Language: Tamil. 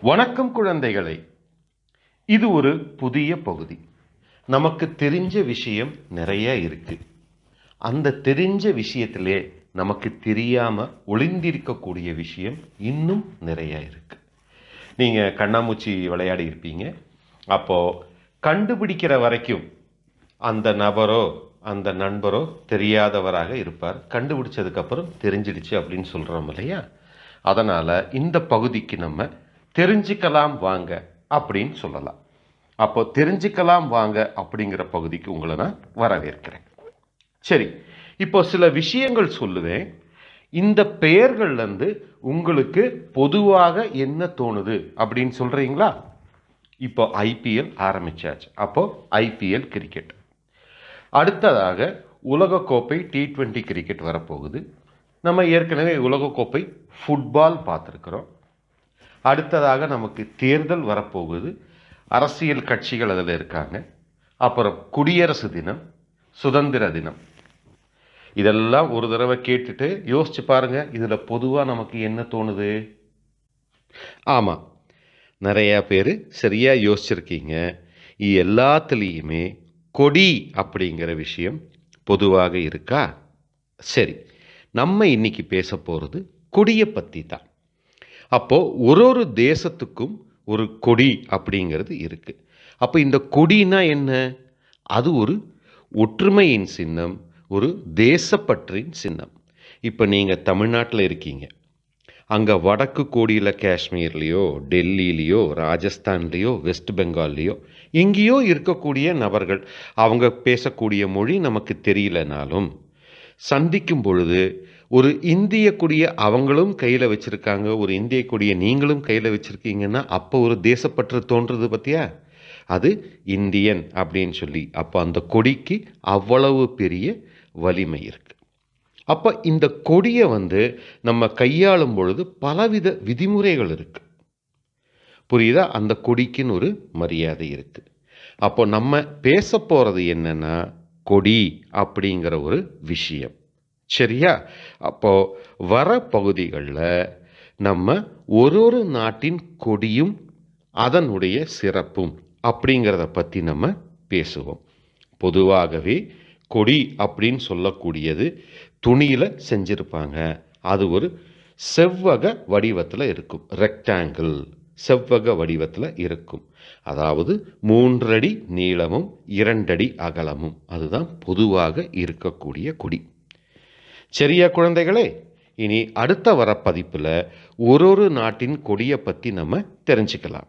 வணக்கம் குழந்தைகளே. இது ஒரு புதிய பகுதி. நமக்கு தெரிஞ்ச விஷயம் நிறைய இருக்கு. அந்த தெரிஞ்ச விஷயத்திலே நமக்கு தெரியாம ஒளிந்திருக்கக்கூடிய விஷயம் இன்னும் நிறைய இருக்கு. நீங்க கண்ணாமூச்சி விளையாடி இருப்பீங்க. அப்போ கண்டுபிடிக்கிற வரைக்கும் அந்த நபரோ அந்த நண்பரோ தெரியாதவராக இருப்பார். கண்டுபிடிச்சதுக்கப்புறம் தெரிஞ்சிடுச்சு அப்படின்னு சொல்கிறோம் இல்லையா? அதனால் இந்த பகுதிக்கு நம்ம தெரிஞ்சுக்கலாம் வாங்க அப்படின்னு சொல்லலாம். அப்போ தெரிஞ்சுக்கலாம் வாங்க அப்படிங்கிற பகுதிக்கு உங்களை நான் வரவேற்கிறேன். சரி இப்போ சில விஷயங்கள் சொல்லுவேன். இந்த பெயர்கள்லேருந்து உங்களுக்கு பொதுவாக என்ன தோணுது அப்படின்னு சொல்கிறீங்களா இப்போ ஐபிஎல் ஆரம்பிச்சாச்சு. அப்போ ஐபிஎல் கிரிக்கெட் அடுத்ததாக உலகக்கோப்பை டி டுவெண்ட்டி கிரிக்கெட் வரப்போகுது. நம்ம ஏற்கனவே உலகக்கோப்பை ஃபுட்பால் பார்த்துருக்குறோம். அடுத்ததாக நமக்கு தேர்தல் வரப்போகுது. அரசியல் கட்சிகள் அதில் இருக்காங்க. அப்புறம் குடியரசு தினம் சுதந்திர தினம். இதெல்லாம் ஒரு தடவை கேட்டுட்டு யோசிச்சு பாருங்க இதில் பொதுவாக நமக்கு என்ன தோணுது? ஆமாம் நிறையா பேர் சரியாக யோசிச்சிருக்கீங்க. எல்லாத்துலேயுமே கொடி அப்படிங்கிற விஷயம் பொதுவாக இருக்கா? சரி நம்ம இன்னைக்கு பேச போகிறது கொடியை பற்றி தான். அப்போது ஒரு ஒரு தேசத்துக்கும் ஒரு கொடி அப்படிங்கிறது இருக்குது அப்போ இந்த கொடினா என்ன? அது ஒரு ஒற்றுமையின் சின்னம் ஒரு தேசப்பற்றின் சின்னம். இப்போ நீங்கள் தமிழ்நாட்டில் இருக்கீங்க. அங்கே வடக்கு கோடியில் காஷ்மீர்லேயோ டெல்லியிலேயோ ராஜஸ்தான்லேயோ வெஸ்ட் பெங்கால்லேயோ எங்கேயோ இருக்கக்கூடிய நபர்கள் அவங்க பேசக்கூடிய மொழி நமக்கு தெரியலனாலும் சந்திக்கும் பொழுது ஒரு இந்திய கொடியை அவங்களும் கையில் வச்சுருக்காங்க ஒரு இந்திய கொடியை நீங்களும் கையில் வச்சுருக்கீங்கன்னா அப்போ ஒரு தேசப்பற்று தோன்றுறது பற்றியா அது இந்தியன் அப்படின்னு சொல்லி அப்போ அந்த கொடிக்கு அவ்வளவு பெரிய வலிமை இருக்குது அப்போ இந்த கொடியை வந்து நம்ம கையாளும் பொழுது பலவித விதிமுறைகள் இருக்குது புரியுதா? அந்த கொடிக்குன்னு ஒரு மரியாதை இருக்குது அப்போ நம்ம பேச போகிறது என்னன்னா கொடி அப்படிங்கிற ஒரு விஷயம். சரியா? அப்போ வர பகுதிகளில் நம்ம ஒரு ஒரு நாட்டின் கொடியும் அதனுடைய சிறப்பும் அப்படிங்கிறத பற்றி நம்ம பேசுவோம். பொதுவாகவே கொடி அப்படின்னு சொல்லக்கூடியது துணியில் செஞ்சுருப்பாங்க. அது ஒரு செவ்வக வடிவத்தில் இருக்கும். ரெக்டாங்கிள் செவ்வக வடிவத்தில் இருக்கும். அதாவது மூன்றடி நீளமும் இரண்டடி அகலமும். அதுதான் பொதுவாக இருக்கக்கூடிய கொடி. சரியா குழந்தைகளே இனி அடுத்த வர பதிப்பில் ஒரு ஒரு நாட்டின் கொடியை பற்றி நம்ம தெரிஞ்சுக்கலாம்.